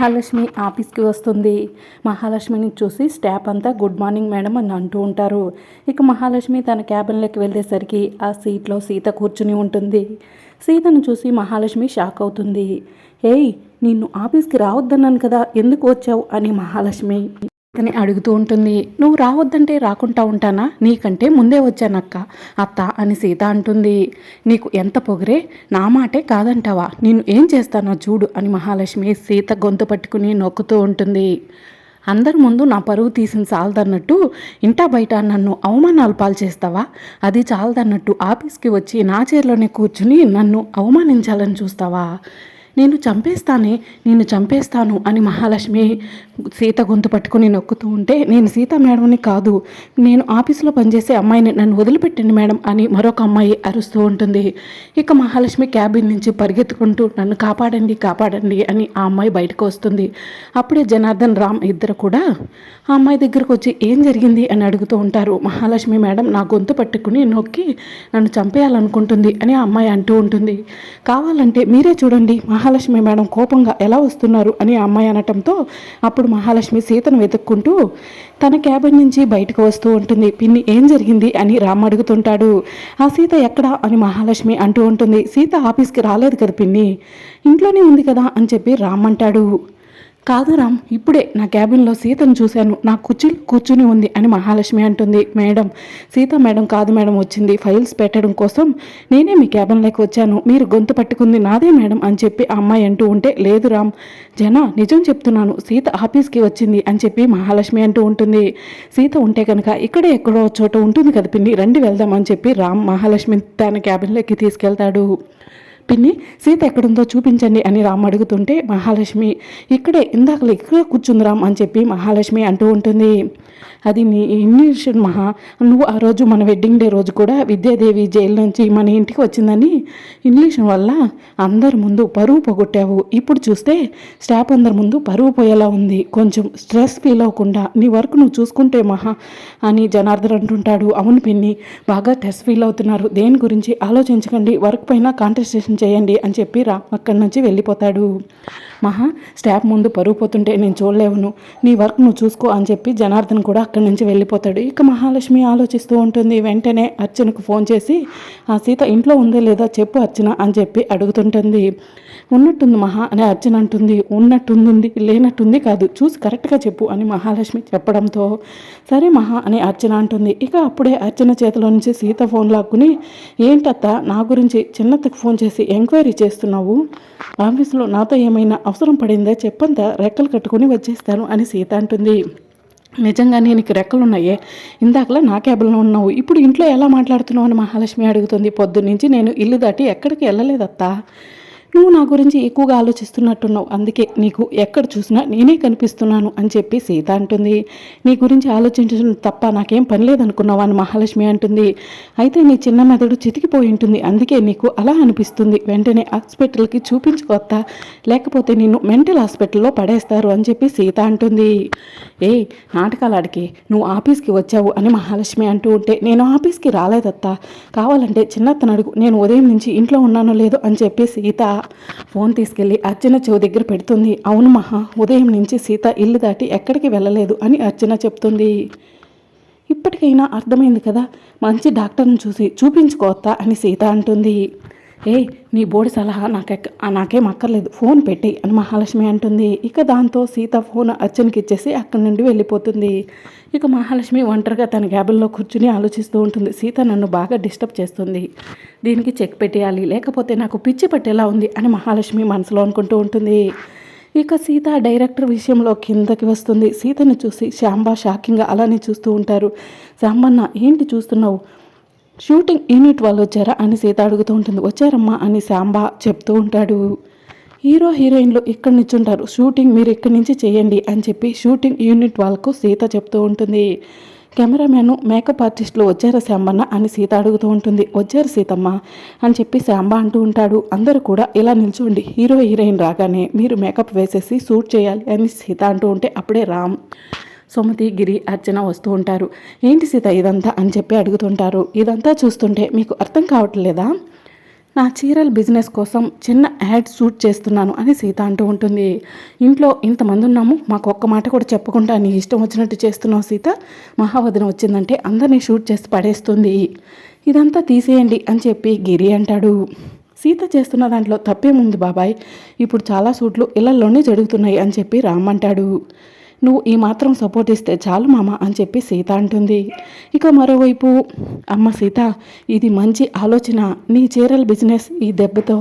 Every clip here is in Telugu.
మహాలక్ష్మి ఆఫీస్కి వస్తుంది. మహాలక్ష్మిని చూసి స్టాఫ్ అంతా గుడ్ మార్నింగ్ మేడం అని అంటూ ఉంటారు. ఇక మహాలక్ష్మి తన క్యాబిన్లోకి వెళ్ళేసరికి ఆ సీట్లో సీత కూర్చుని ఉంటుంది. సీతను చూసి మహాలక్ష్మి షాక్ అవుతుంది. ఏయ్ నిన్ను ఆఫీస్కి రావద్దన్నాను కదా ఎందుకు వచ్చావు? అని మహాలక్ష్మి. అని అడుగుతూ ఉంటుంది. నువ్వు రావద్దంటే రాకుండా ఉంటానా? నీకంటే ముందే వచ్చానక్క అత్త అని సీత అంటుంది. నీకు ఎంత పొగరే? నా మాటే కాదంటావా? నేను ఏం చేస్తానో చూడు అని మహాలక్ష్మి సీత గొంతు పట్టుకుని నొక్కుతూ ఉంటుంది. అందరి ముందు నా పరువు తీసిన చాలదన్నట్టు? ఇంటా బయట? నన్ను అవమానాలు పాలు చేస్తావా? అది చాలదన్నట్టు ఆఫీస్కి వచ్చి నా చైర్లోనే కూర్చుని నన్ను అవమానించాలని చూస్తావా? నేను చంపేస్తానే నేను చంపేస్తాను అని మహాలక్ష్మి సీత గొంతు పట్టుకుని నొక్కుతూ ఉంటే నేను సీత మేడంని కాదు నేను ఆఫీస్లో పనిచేసే అమ్మాయిని నన్ను వదిలిపెట్టండి మేడం అని మరొక అమ్మాయి అరుస్తూ ఉంటుంది. ఇక మహాలక్ష్మి క్యాబిన్ నుంచి పరిగెత్తుకుంటూ నన్ను కాపాడండి కాపాడండి అని ఆ అమ్మాయి బయటకు వస్తుంది. అప్పుడే జనార్దన్ రామ్ ఇద్దరు కూడా ఆ అమ్మాయి దగ్గరకు వచ్చి ఏం జరిగింది? అని అడుగుతూ ఉంటారు. మహాలక్ష్మి మేడం నా గొంతు పట్టుకుని నొక్కి నన్ను చంపేయాలనుకుంటుంది అని ఆ అమ్మాయి అంటూ ఉంటుంది. కావాలంటే మీరే చూడండి మహాలక్ష్మి మేడం కోపంగా ఎలా వస్తున్నారు అని ఆ అమ్మాయి అనటంతో అప్పుడు మహాలక్ష్మి సీతను వెతుక్కుంటూ తన క్యాబిన్ నుంచి బయటకు వస్తూ ఉంటుంది. పిన్ని ఏం జరిగింది అని రామ్ అడుగుతుంటాడు. ఆ సీత ఎక్కడా అని మహాలక్ష్మి అంటూ ఉంటుంది. సీత ఆఫీస్కి రాలేదు కదా పిన్ని. ఇంట్లోనే ఉంది కదా అని చెప్పి రామ్ అంటాడు. కాదు రామ్ ఇప్పుడే నా క్యాబిన్లో సీతను చూశాను. నా కుర్చీలు కూర్చుని ఉంది అని మహాలక్ష్మి అంటుంది. మేడం సీత మేడం కాదు మేడం వచ్చింది. ఫైల్స్ పెట్టడం కోసం నేనే మీ క్యాబిన్లోకి వచ్చాను. మీరు గొంతు పట్టుకుంది నాదే మేడం అని చెప్పి ఆ అమ్మాయి అంటూ ఉంటే లేదు రామ్ జన నిజం చెప్తున్నాను. సీత ఆఫీస్కి వచ్చింది అని చెప్పి మహాలక్ష్మి అంటూ ఉంటుంది. సీత ఉంటే కనుక ఇక్కడే ఎక్కడో చోట ఉంటుంది కదా పిన్ని రండి వెళ్దాం అని చెప్పి రామ్ మహాలక్ష్మి తన క్యాబిన్లోకి తీసుకెళ్తాడు. పిన్ని సీత ఎక్కడుందో చూపించండి అని రామ్ అడుగుతుంటే మహాలక్ష్మి ఇక్కడే ఇందాక ఇక్కడే కూర్చుందిరామ్ అని చెప్పి మహాలక్ష్మి అంటూ ఉంటుంది. అది నీ ఇన్విషన్ మహా నువ్వు ఆ రోజు మన వెడ్డింగ్ డే రోజు కూడా విద్యాదేవి జైలు నుంచి మన ఇంటికి వచ్చిందని ఇంగ్లీష్ వల్ల అందరి ముందు పరువు పోగొట్టావు. ఇప్పుడు చూస్తే స్టాఫ్ అందరి ముందు పరువు పోయేలా ఉంది. కొంచెం స్ట్రెస్ ఫీల్ అవ్వకుండా నీ వర్క్ నువ్వు చూసుకుంటే మహా అని జనార్దన్ అంటుంటాడు. అవును పిన్ని బాగా స్ట్రెస్ ఫీల్ అవుతున్నారు. దేని గురించి ఆలోచించకండి వర్క్ పైన కాన్సన్ట్రేషన్ చేయండి అని చెప్పి రా అక్కడి నుంచి వెళ్ళిపోతాడు. మహా స్టాఫ్ ముందు పరుగు పోతుంటే నేను చూడలేవును. నీ వర్క్ నువ్వు చూసుకో అని చెప్పి జనార్దన్ కూడా అక్కడి నుంచి వెళ్ళిపోతాడు. ఇక మహాలక్ష్మి ఆలోచిస్తూ ఉంటుంది వెంటనే అర్చనకు ఫోన్ చేసి ఆ సీత ఇంట్లో ఉందో లేదా చెప్పు అర్చన అని చెప్పి అడుగుతుంటుంది. ఉన్నట్టుంది మహా అని అర్చన అంటుంది. ఉన్నట్టుంది లేనట్టుంది కాదు చూసి కరెక్ట్గా చెప్పు అని మహాలక్ష్మి చెప్పడంతో సరే మహా అని అర్చన అంటుంది. ఇక అప్పుడే అర్చన చేతిలో నుంచి సీత ఫోన్ లాక్కుని ఏంటత్త నా గురించి చిన్నత్తకు ఫోన్ చేసి ఎంక్వైరీ చేస్తున్నావు? ఆఫీస్లో నాతో ఏమైనా అవసరం పడిందా? చెప్పంతా రెక్కలు కట్టుకుని వచ్చేస్తాను అని సీత అంటుంది. నిజంగా నీకు రెక్కలు ఉన్నాయే ఇందాకలా నా క్యాబ్లో ఉన్నావు. ఇప్పుడు ఇంట్లో ఎలా మాట్లాడుతున్నావు అని మహాలక్ష్మి అడుగుతుంది. పొద్దున్నుంచి నేను ఇల్లు దాటి ఎక్కడికి వెళ్ళలేదత్తా. నువ్వు నా గురించి ఎక్కువగా ఆలోచిస్తున్నట్టున్నావు. అందుకే నీకు ఎక్కడ చూసినా నేనే కనిపిస్తున్నాను అని చెప్పి సీత అంటుంది. నీ గురించి ఆలోచించడం తప్ప నాకేం పని లేదనుకున్నావు అని మహాలక్ష్మి అంటుంది. అయితే నీ చిన్న మెదడు చితికిపోయి ఉంటుంది. అందుకే నీకు అలా అనిపిస్తుంది. వెంటనే హాస్పిటల్కి చూపించుకోవద్దా లేకపోతే నిన్ను మెంటల్ హాస్పిటల్లో పడేస్తారు అని చెప్పి సీత అంటుంది. ఏ నాటకాలాడికి నువ్వు ఆఫీస్కి వచ్చావు అని మహాలక్ష్మి అంటూ ఉంటే నేను ఆఫీస్కి రాలేదత్తా. కావాలంటే చిన్నత్తను అడుగు. నేను ఉదయం నుంచి ఇంట్లో ఉన్నానో లేదో అని చెప్పి సీత ఫోన్ తీసుకెళ్ళి అర్చన చెవు దగ్గర పెడుతుంది. అవును మహా ఉదయం నుంచి సీత ఇల్లు దాటి ఎక్కడికి వెళ్ళలేదు అని అర్చన చెప్తుంది. ఇప్పటికైనా అర్థమైంది కదా మంచి డాక్టర్ని చూసి చూపించుకోవద్దా అని సీత అంటుంది. ఏ నీ బోడి సలహా నాకెక్క నాకేం అక్కర్లేదు. ఫోన్ పెట్టి అని మహాలక్ష్మి అంటుంది. ఇక దాంతో సీత ఫోన్ అర్చనకి ఇచ్చేసి అక్కడి నుండి వెళ్ళిపోతుంది. ఇక మహాలక్ష్మి ఒంటరిగా తన క్యాబిన్లో కూర్చుని ఆలోచిస్తూ ఉంటుంది. సీత నన్ను బాగా డిస్టర్బ్ చేస్తుంది. దీనికి చెక్ పెట్టేయాలి. లేకపోతే నాకు పిచ్చి పట్టేలా ఉంది అని మహాలక్ష్మి మనసులో అనుకుంటూ ఉంటుంది. ఇక సీత డైరెక్టర్ విషయంలో కిందకి వస్తుంది. సీతను చూసి శాంబా షాకింగ్గా అలానే చూస్తూ ఉంటారు. శాంబన్న ఏంటి చూస్తున్నావు? షూటింగ్ యూనిట్ వాళ్ళు వచ్చారా అని సీత అడుగుతూ ఉంటుంది. వచ్చారమ్మా అని శాంబా చెప్తూ ఉంటాడు. హీరో హీరోయిన్లు ఇక్కడి నుంచి ఉంటారు. షూటింగ్ మీరు ఇక్కడి నుంచి చేయండి అని చెప్పి షూటింగ్ యూనిట్ వాళ్ళకు సీత చెప్తూ ఉంటుంది. కెమెరామ్యాన్ మేకప్ ఆర్టిస్టులు వచ్చారా శాంబన్న అని సీత అడుగుతూ ఉంటుంది. వచ్చారు సీతమ్మ అని చెప్పి శాంబ అంటూ ఉంటాడు. అందరూ కూడా ఇలా నిల్చోండి. హీరో హీరోయిన్ రాగానే మీరు మేకప్ వేసేసి షూట్ చేయాలి అని సీత అంటూ ఉంటే అప్పుడే రామ్ సుమతి గిరి అర్చన వస్తూ ఉంటారు. ఏంటి సీత ఇదంతా అని చెప్పి అడుగుతుంటారు. ఇదంతా చూస్తుంటే మీకు అర్థం కావట్లేదా? నా చీరల బిజినెస్ కోసం చిన్న యాడ్ షూట్ చేస్తున్నాను అని సీత అంటూ ఉంటుంది. ఇంట్లో ఇంతమంది ఉన్నాము మాకు ఒక్క మాట కూడా చెప్పకుండా నీ ఇష్టం వచ్చినట్టు చేస్తున్నావు సీత. మహావదన వచ్చిందంటే అందరినీ షూట్ చేసి పడేస్తుంది. ఇదంతా తీసేయండి అని చెప్పి గిరి అంటాడు. సీత చేస్తున్న దాంట్లో తప్పేముంది బాబాయ్? ఇప్పుడు చాలా సూట్లు ఇళ్ళలోనే జరుగుతున్నాయి అని చెప్పి రామ్ అంటాడు. నువ్వు ఈ మాత్రం సపోర్ట్ ఇస్తే చాలు మామ అని చెప్పి సీత అంటుంది. ఇక మరోవైపు అమ్మ సీత ఇది మంచి ఆలోచన. నీ చీరల బిజినెస్ ఈ దెబ్బతో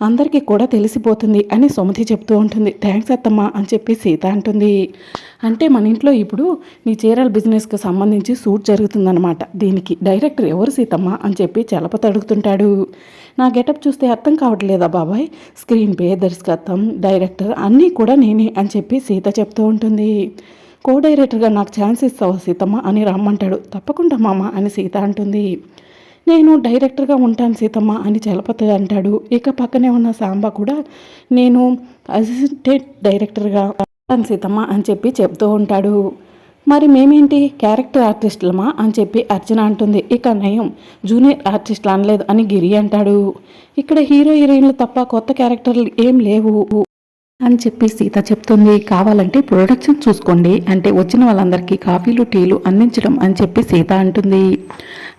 అందరికీ కూడా తెలిసిపోతుంది అని సుమతి చెప్తూ ఉంటుంది. థ్యాంక్స్ అత్తమ్మ అని చెప్పి సీత అంటుంది. అంటే మన ఇంట్లో ఇప్పుడు నీ చీరల బిజినెస్కి సంబంధించి సూట్ జరుగుతుందనమాట దీనికి డైరెక్టర్ ఎవరు సీతమ్మ అని చెప్పి చలపత అడుగుతుంటాడు నా గెటప్ చూస్తే అర్థం కావట్లేదా బాబాయ్? స్క్రీన్ పే దర్శకత్వం డైరెక్టర్ అన్నీ కూడా నేనే అని చెప్పి సీత చెప్తూ ఉంటుంది. కో డైరెక్టర్గా నాకు ఛాన్స్ ఇస్తావా సీతమ్మ అని రమ్మంటాడు. తప్పకుండా మామ అని సీత అంటుంది. నేను డైరెక్టర్గా ఉంటాను సీతమ్మ అని చలపతి అంటాడు. ఇక పక్కనే ఉన్న సాంబ కూడా నేను అసిస్టెంట్ డైరెక్టర్గా ఉంటాను సీతమ్మ అని చెప్పి చెప్తూ ఉంటాడు. మరి మేమేంటి? క్యారెక్టర్ ఆర్టిస్టులమా అని చెప్పి అర్చన అంటుంది. ఇక నయం జూనియర్ ఆర్టిస్టులు అనలేదు అని గిరి అంటాడు. ఇక్కడ హీరో హీరోయిన్లు తప్ప కొత్త క్యారెక్టర్లు ఏం లేవు. అని చెప్పి సీత చెప్తుంది. కావాలంటే ప్రొడక్షన్ చూసుకోండి. అంటే వచ్చిన వాళ్ళందరికీ కాఫీలు టీలు అందించడం అని చెప్పి సీత అంటుంది.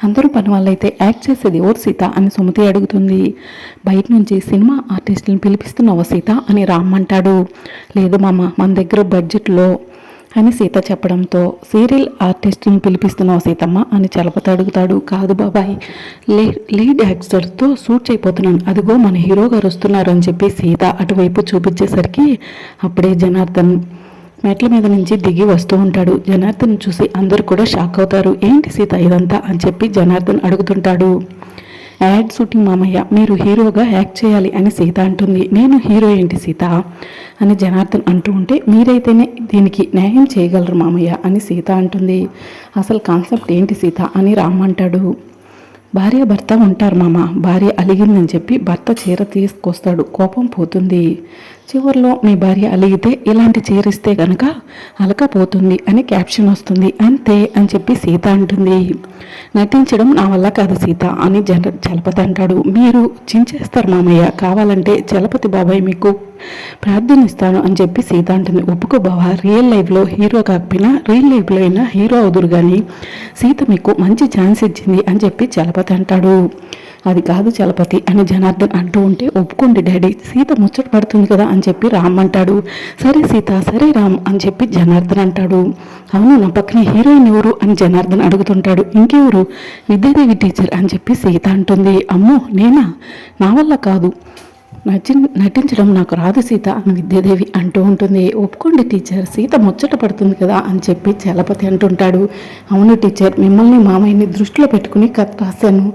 అందరూ పని వాళ్ళైతే యాక్ట్ చేసేది ఓర్ సీత అని సుమతి అడుగుతుంది. బయట నుంచి సినిమా ఆర్టిస్టులను పిలిపిస్తున్నావు సీత అని రామ్మంటాడు లేదు మామ మన దగ్గర బడ్జెట్లో అని సీత చెప్పడంతో సీరియల్ ఆర్టిస్ట్ని పిలిపిస్తున్నావు సీతమ్మ అని చలపత అడుగుతాడు. కాదు బాబాయ్ లే లీడ్ యాక్టర్తో షూట్ చేయబోతున్నాను. అదిగో మన హీరో గారు వస్తున్నారు అని చెప్పి సీత అటువైపు చూపించేసరికి అప్పుడే జనార్దన్ మెట్ల మీద నుంచి దిగి వస్తూ ఉంటాడు. జనార్దన్ చూసి అందరూ కూడా షాక్ అవుతారు. ఏంటి సీత ఇదంతా అని చెప్పి జనార్దన్ అడుగుతుంటాడు. యాడ్ షూటింగ్ మామయ్య మీరు హీరోగా యాక్ట్ చేయాలి అని సీత అంటుంది. నేను హీరో ఏంటి సీత? అని జనార్దన్ అంటూ ఉంటే మీరైతేనే దీనికి న్యాయం చేయగలరు మామయ్య అని సీత అంటుంది. అసలు కాన్సెప్ట్ ఏంటి సీత అని రామ్ అంటాడు. భార్య భర్త ఉంటారు మామ. భార్య అలిగిందని చెప్పి భర్త చీర తీసుకొస్తాడు. కోపం పోతుంది. చివరిలో మీ భార్య అలిగితే ఇలాంటి చీర ఇస్తే అలకపోతుంది అని క్యాప్షన్ వస్తుంది. అంతే అని చెప్పి సీత అంటుంది. నటించడం నా వల్ల కాదు సీత అని జన చలపతి అంటాడు. మీరు చించేస్తారు మామయ్య. కావాలంటే చలపతి బాబాయ్ మీకు ప్రార్థనిస్తాను అని చెప్పి సీత అంటుంది. ఒప్పుకో బావా. రియల్ లైఫ్లో హీరో కాకపోయినా రియల్ లైఫ్లో అయినా హీరో అవుదురు కానీ సీత మీకు మంచి ఛాన్స్ ఇచ్చింది అని చెప్పి చలపతి అంటాడు అది కాదు చలపతి అని జనార్దన్ అంటూ ఉంటే ఒప్పుకోండి డాడీ సీత ముచ్చట పడుతుంది కదా అని చెప్పి రామ్ అంటాడు. సరే సీత సరే రామ్ అని చెప్పి జనార్దన్ అంటాడు. అవును నా పక్కన హీరోయిన్ ఎవరు? అని జనార్దన్ అడుగుతుంటాడు. ఇంకెవరు? విద్యాదేవి టీచర్ అని చెప్పి సీత అంటుంది. అమ్మో నేనా? నా వల్ల కాదు. నటి నటించడం నాకు రాదు సీత అని విద్యాదేవి అంటూ ఉంటుంది. ఒప్పుకోండి టీచర్ సీత ముచ్చట పడుతుంది కదా అని చెప్పి చలపతి అంటుంటాడు. అవును టీచర్ మిమ్మల్ని మామయ్యని దృష్టిలో పెట్టుకుని కథ రాశాను.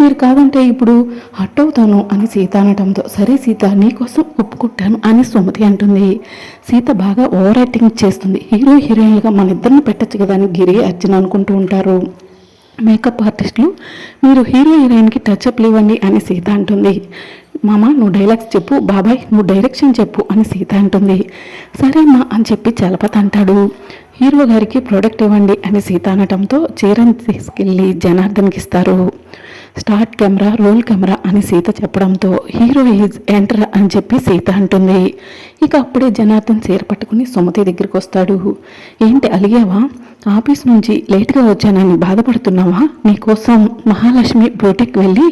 మీరు కాదంటే ఇప్పుడు హట్ అవుతాను అని సీత అనటంతో సరే సీత నీకోసం ఒప్పుకుంటాను అని సుమతి అంటుంది. సీత బాగా ఓవర్ యాక్టింగ్ చేస్తుంది. హీరో హీరోయిన్లుగా మన ఇద్దరిని పెట్టచ్చు కదా అని గిరి అర్జున్ అనుకుంటూ ఉంటారు. మేకప్ ఆర్టిస్టులు మీరు హీరో హీరోయిన్కి టచ్అప్లు ఇవ్వండి అని సీత అంటుంది. మామ నువ్వు డైలాగ్స్ చెప్పు బాబాయ్ నువ్వు డైరెక్షన్ చెప్పు అని సీత అంటుంది. సరే అమ్మా అని చెప్పి చలపతి అంటాడు. హీరో గారికి ప్రోడక్ట్ ఇవ్వండి అని సీత అనటంతో చీరని తీసుకెళ్ళి జనార్దన్కి ఇస్తారు. స్టార్ట్ కెమెరా రోల్ కెమెరా అని సీత చెప్పడంతో హీరో ఈజ్ ఎంటర్ అని చెప్పి సీత అంటుంది. ఇక అప్పుడే జనార్దన్ చీర పట్టుకుని సుమతి దగ్గరికి వస్తాడు ఏంటి అలిగావా? ఆఫీస్ నుంచి లేట్గా వచ్చానని బాధపడుతున్నావా? నీకోసం మహాలక్ష్మి బోటికి వెళ్ళి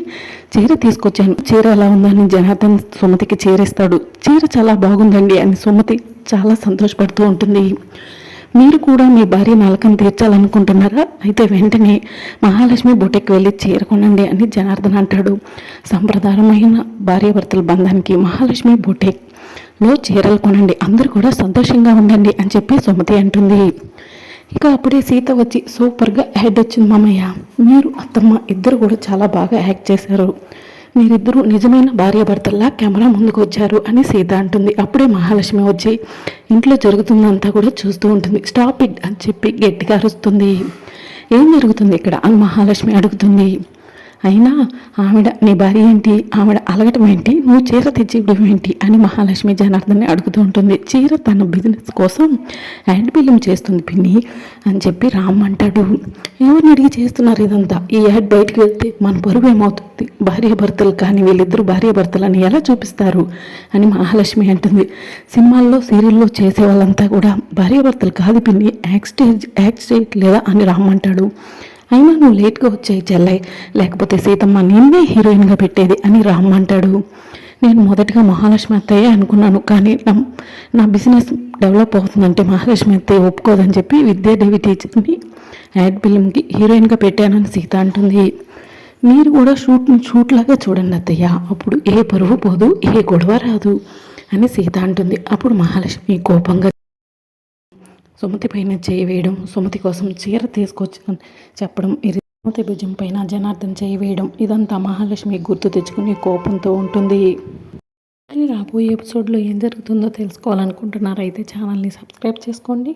చీర తీసుకొచ్చాను. చీర ఎలా ఉందని జనార్దన్ సుమతికి చీరిస్తాడు. చీర చాలా బాగుందండి అని సుమతి చాలా సంతోషపడుతూ ఉంటుంది. మీరు కూడా మీ భార్య నలకం తీర్చాలనుకుంటున్నారా? అయితే వెంటనే మహాలక్ష్మి బొటెక్ వెళ్ళి చేరుకునండి అని జనార్దన్ అంటాడు. సంప్రదాయమైన భార్యాభర్తల బంధానికి మహాలక్ష్మి బొటెక్లో చీరలు కొనండి అందరూ కూడా సంతోషంగా ఉండండి అని చెప్పి సుమతి అంటుంది. ఇక అప్పుడే సీత వచ్చి సూపర్గా యాడ్ వచ్చింది మామయ్య. మీరు అత్తమ్మ ఇద్దరు కూడా చాలా బాగా యాక్ట్ చేశారు. మీరిద్దరూ నిజమైన భార్యాభర్తల్లా కెమెరా ముందుకు వచ్చారు అని సీత అంటుంది. అప్పుడే మహాలక్ష్మి వచ్చి ఇంట్లో జరుగుతుందంతా కూడా చూస్తూ ఉంటుంది. స్టాప్ ఇట్ అని చెప్పి గట్టిగా అరుస్తుంది. ఏం జరుగుతుంది ఇక్కడ? అని మహాలక్ష్మి అడుగుతుంది. అయినా ఆవిడ నీ భార్య ఏంటి? ఆవిడ అలగటం ఏంటి? నువ్వు చీర తెచ్చి ఇవ్వడం ఏంటి? అని మహాలక్ష్మి జనార్దన్ని అడుగుతూ ఉంటుంది. చీర తన బిజినెస్ కోసం యాడ్ బిల్లింగ్ చేస్తుంది పిన్ని అని చెప్పి రామ్ అంటాడు. ఎవరిని అడిగి చేస్తున్నారు ఇదంతా? ఈ యాడ్ బయటికి వెళ్తే మన బరువు ఏమవుతుంది? భార్య భర్తలు కానీ వీళ్ళిద్దరూ భార్య భర్తలని ఎలా చూపిస్తారు? అని మహాలక్ష్మి అంటుంది. సినిమాల్లో సీరియల్లో చేసే వాళ్ళంతా కూడా భార్య భర్తలు కాదు పిన్ని యాక్ట్ స్టేజ్ యాక్ట్ అని రామ్ అంటాడు. అయినా నువ్వు లేట్గా వచ్చాయి చెల్లై. లేకపోతే సీతమ్మ నిన్నే హీరోయిన్గా పెట్టేది అని రామ్ అంటాడు. నేను మొదటగా మహాలక్ష్మి అత్తయ్య అనుకున్నాను కానీ నా నా బిజినెస్ డెవలప్ అవుతుందంటే మహాలక్ష్మి అత్తయ్య ఒప్పుకోదని చెప్పి విద్యాదేవి టీచర్ని యాడ్ ఫిలింకి హీరోయిన్గా పెట్టానని సీత అంటుంది. మీరు కూడా షూట్ షూట్ లాగా చూడండి అత్తయ్య. అప్పుడు ఏ పరువు పోదు ఏ గొడవ రాదు అని సీత అంటుంది. అప్పుడు మహాలక్ష్మి కోపంగా సుమతి పైన చేయి వేయడం సుమతి కోసం చీర తీసుకొచ్చి చెప్పడం ఇది సుమతి భుజం పైన జనార్దన్ చేయి వేయడం ఇదంతా మహాలక్ష్మి గుర్తు తెచ్చుకుని కోపంతో ఉంటుంది. కానీ రాబోయే ఎపిసోడ్లో ఏం జరుగుతుందో తెలుసుకోవాలనుకుంటున్నారైతే ఛానల్ని సబ్స్క్రైబ్ చేసుకోండి.